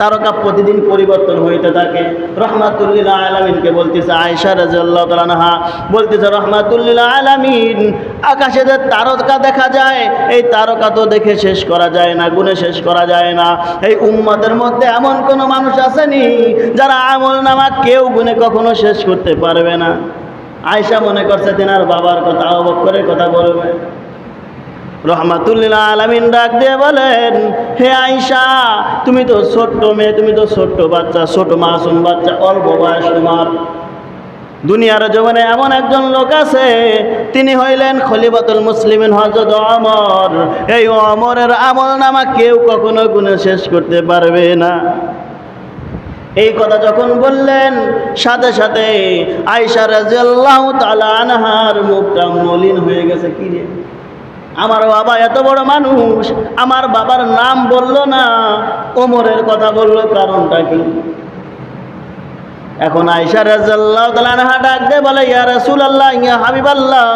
তারকা প্রতিদিন পরিবর্তন হইতে থাকে। রহমাতুল্লিল আলমিনকে বলতেছে আয়সা রাজিয়াল্লাহ তালানহা বলতেছে রহমাতুল্লিল আলমিন, আকাশে যে তারকা দেখা যায়, এই তারকা তো দেখে শেষ করা যায় না, গুণে শেষ করা যায় না। এই উম্মতের মধ্যে এমন কোনো মানুষ আসেনি, যারা আমল নামা কেউ গুণে কখনো শেষ করতে পারবে না। আয়সা মনে করছে, তেনার বাবার কথা অবক্ষরের কথা বলবে। রহমাতুল্লিল্লাহ আলামিন ডাক দিয়ে বলেন, হে আইসা তুমি তো ছোট্ট মেয়ে, তুমি তো ছোট্ট বাচ্চা, ছোট মাসুম বাচ্চা, অল্প বয়স তোমার। দুনিয়ার জীবনে এমন একজন লোক আছে, তিনি হইলেন খলিফাতুল মুসলিমিন হজরত অমর। এই অমরের আমল নামা কেউ কখনো গুণে শেষ করতে পারবে না। এই কথা যখন বললেন, সাথে সাথে আয়সা রাজিয়াল্লাহু তাআলা আনহার মুখটা মলিন হয়ে গেছে। কি রে? আমার বাবা এত বড় মানুষ, আমার বাবার নাম বলল না, ওমরের কথা বলল, কারণটা কি? এখন আয়সা রাজাল্লাহ ডাক দে বলে, ইয়া রাসুল আল্লাহ ইয়া হাবিব আল্লাহ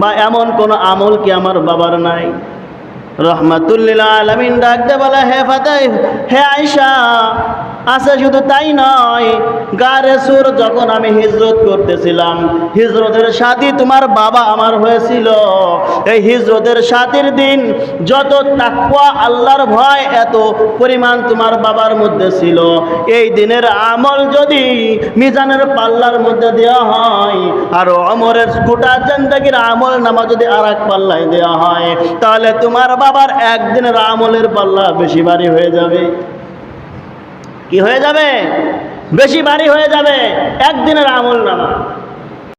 বা এমন কোন আমল কি আমার বাবার নাই? রহমাতুল্লিল আলমিন ডাক দে বলে, হে ফাতে হে আয়সা আছে শুধু তাই নয়, গারে সুর যখন আমি হিজরত করতেছিলাম, হিজরতের সাথী তোমার বাবা আমার হয়েছিল। এই হিজরতের সাথীর দিন যত তাকুয়া আল্লাহর ভয়, এত পরিমাণ তোমার বাবার মধ্যে ছিল। এই দিনের আমল যদি মিজানের পাল্লার মধ্যে দেওয়া হয়, আর অমরের গোটা জিন্দগির আমল নামা যদি আর এক পাল্লায় দেওয়া হয়, তাহলে তোমার বাবার একদিনের আমলের পাল্লা বেশি ভারী হয়ে যাবে। কি হয়ে যাবে? বেশি বাড়ি হয়ে যাবে। একদিনের আমল নামা।